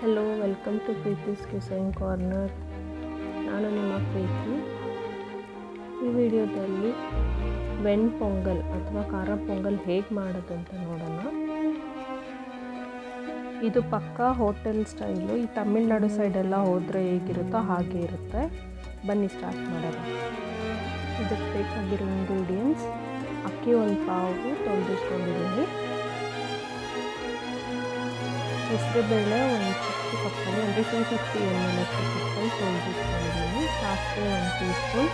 Hello welcome to Preethi's kitchen corner ನಾನು ನಿಮ್ಮ ಪ್ರೀತಿ. ಈ ವಿಡಿಯೋದಲ್ಲಿ ವೆಣ್ ಪೊಂಗಲ್ ಅಥವಾ ಖಾರ ಪೊಂಗಲ್ ಹೇಗೆ ಮಾಡೋದಂತ ನೋಡೋಣ. ಇದು ಪಕ್ಕಾ ಹೋಟೆಲ್ ಸ್ಟೈಲು, ಈ ತಮಿಳ್ನಾಡು ಸೈಡೆಲ್ಲ ಹೋದರೆ ಹೇಗಿರುತ್ತೋ ಹಾಗೆ ಇರುತ್ತೆ. ಬನ್ನಿ ಸ್ಟಾರ್ಟ್ ಮಾಡೋಣ. ಇದಕ್ಕೆ ಬೇಕಾಗಿರೋ ಇಂಗ್ರೀಡಿಯೆಂಟ್ಸ್ ಅಕ್ಕಿ ಒಂದು ಪಾವು ತೊಳೆದಿಟ್ಕೊಂಡಿದ್ದೀನಿ ಹೆಸರುಬೇಳೆ ಒಂದು ಚಿಕ್ಕ ಕಪ್ಪಲ್ಲಿ ಅಂದರೆ ಟೂ ಫಿಫ್ಟಿ ಎಂ ಎಲ್ ಅಷ್ಟು ಕಪ್ಪಲ್ಲಿ ತೊಳೆದಿಟ್ಕೊಂಡಿದ್ದೀನಿ ಸಾಸಿವೆ ಒಂದು ಟೀ ಸ್ಪೂನ್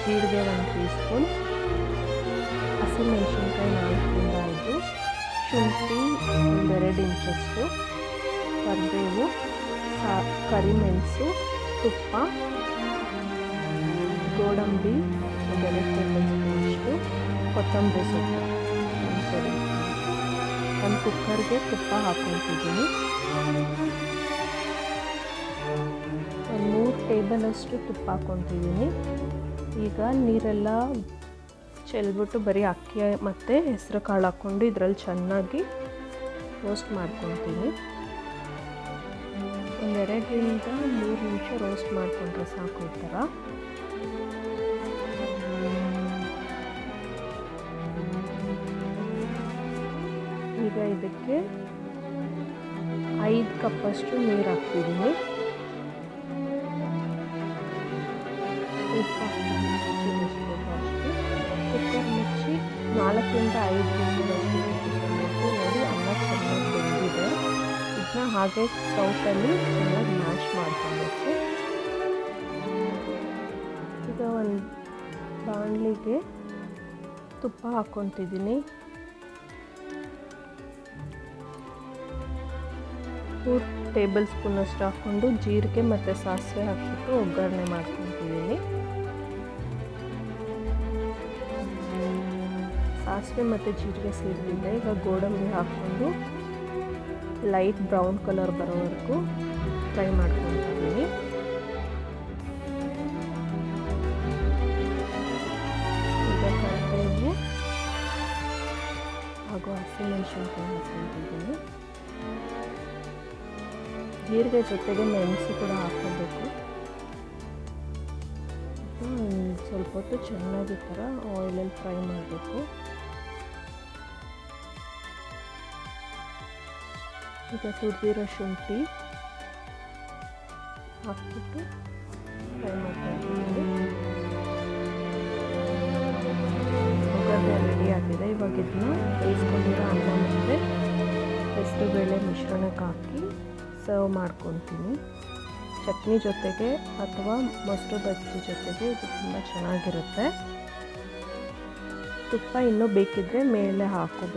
ಜೀರಿಗೆ ಒಂದು ಟೀ ಸ್ಪೂನ್ ಹಸಿಮೆಣಸಿನ್ಕಾಯಿ ನಾಲ್ಕರಿಂದ ಐದು ಶುಂಠಿ ಒಂದೆರಡು ಇಂಚಷ್ಟು ಕರಿಬೇವು ಸಾ ಕರಿಮೆಣಸು ತುಪ್ಪ ಗೋಡಂಬಿ ಒಂದೆರಡು ಟೇಬಲ್ ಸ್ಪೂನಷ್ಟು ಕೊತ್ತಂಬರಿ ಸೊಪ್ಪು ಒಂದು ಸರಿ ಒಂದು ಕುಕ್ಕರ್ಗೆ ತುಪ್ಪ ಹಾಕ್ಕೊತಿದ್ದೀನಿ ಒಂದು ಮೂರು ಟೇಬಲ್ ಅಷ್ಟು ತುಪ್ಪ ಹಾಕ್ಕೊತಿದ್ದೀನಿ ಈಗ ನೀರೆಲ್ಲ ಚೆಲ್ಬಿಟ್ಟು ಬರೀ ಅಕ್ಕಿ ಮತ್ತು ಹೆಸರು ಕಾಳು ಹಾಕ್ಕೊಂಡು ಇದರಲ್ಲಿ ಚೆನ್ನಾಗಿ ರೋಸ್ಟ್ ಮಾಡ್ಕೊತೀನಿ ಒಂದೆರಡರಿಂದ ಮೂರು ನಿಮಿಷ ರೋಸ್ಟ್ ಮಾಡಿಕೊಂಡ್ರೆ ಸಾಕು ಈ ಥರ. ಈಗ ಇದಕ್ಕೆ ಐದು ಕಪ್ಪಷ್ಟು ನೀರು ಹಾಕ್ತಿದ್ದೀನಿ. ಕುಕ್ಕರ್ ಮುಚ್ಚಿ ನಾಲ್ಕರಿಂದ ಐದು ನಿಮಿಷದಷ್ಟು ಕುದಿಸ್ಕೊಬೇಕು ನೋಡಿ, ಅನ್ನ ಚೆನ್ನಾಗಿ ಬೆಂದಿದೆ. ಇದನ್ನ ಹಾಗೆ ಸೌಟಲ್ಲಿ ಚೆನ್ನಾಗಿ ಮ್ಯಾಶ್ ಮಾಡ್ಕೊಬೇಕು. ಈಗ ಒಂದು ಬಾಣಲಿಗೆ ತುಪ್ಪ ಹಾಕ್ಕೊತಿದ್ದೀನಿ. ಮೂರು ಟೇಬಲ್ ಸ್ಪೂನಷ್ಟು ಹಾಕ್ಕೊಂಡು ಜೀರಿಗೆ ಮತ್ತು ಸಾಸಿವೆ ಹಾಕಿಬಿಟ್ಟು ಒಗ್ಗರಣೆ ಮಾಡ್ಕೊತಿದ್ದೀನಿ ಸಾಸಿವೆ ಮತ್ತು ಜೀರಿಗೆ ಸೇರಿದೆ ಈಗ ಗೋಡಂಬಿ ಹಾಕ್ಕೊಂಡು ಲೈಟ್ ಬ್ರೌನ್ ಕಲರ್ ಬರೋವರೆಗೂ ಫ್ರೈ ಮಾಡ್ಕೊತಿದ್ದೀನಿ ಈಗ ಕರಿಬೇವು ಹಾಗೂ ಹಸಿಮೆಣಸಿನ್ಕಾಯಿ ಹಾಕ್ಕೊತಿದ್ದೀನಿ ಜೀರಿಗೆ ಜೊತೆಗೆ ಮೆಣಸು ಕೂಡ ಹಾಕೋಬೇಕು ಸ್ವಲ್ಪ ಹೊತ್ತು ಚೆನ್ನಾಗಿ ಥರ ಆಯಿಲಲ್ಲಿ ಫ್ರೈ ಮಾಡಬೇಕು. ಈಗ ತುರಿದಿರೋ ಶುಂಠಿ ಹಾಕ್ಬಿಟ್ಟು ಫ್ರೈ ಮಾಡ್ತಾ ಒಗ್ಗರಣೆ ರೆಡಿ ಆಗಿದೆ. ಇವಾಗ ಇದನ್ನ ಬೇಯಿಸ್ಕೊಂಡಿರೋ ಅನ್ನ ಮತ್ತು ಹೆಸರುಬೇಳೆ ಮಿಶ್ರಣಕ್ಕೆ ಹಾಕಿ ಸರ್ವ್ ಮಾಡ್ಕೊತೀನಿ. ಚಟ್ನಿ ಜೊತೆಗೆ ಅಥವಾ ಮೊಸರು ಬಜ್ಜಿ ಜೊತೆಗೆ ಇದು ತುಂಬ ಚೆನ್ನಾಗಿರುತ್ತೆ. ತುಪ್ಪ ಇನ್ನೂ ಬೇಕಿದ್ದರೆ ಮೇಲೆ ಹಾಕೋಬೇಕು.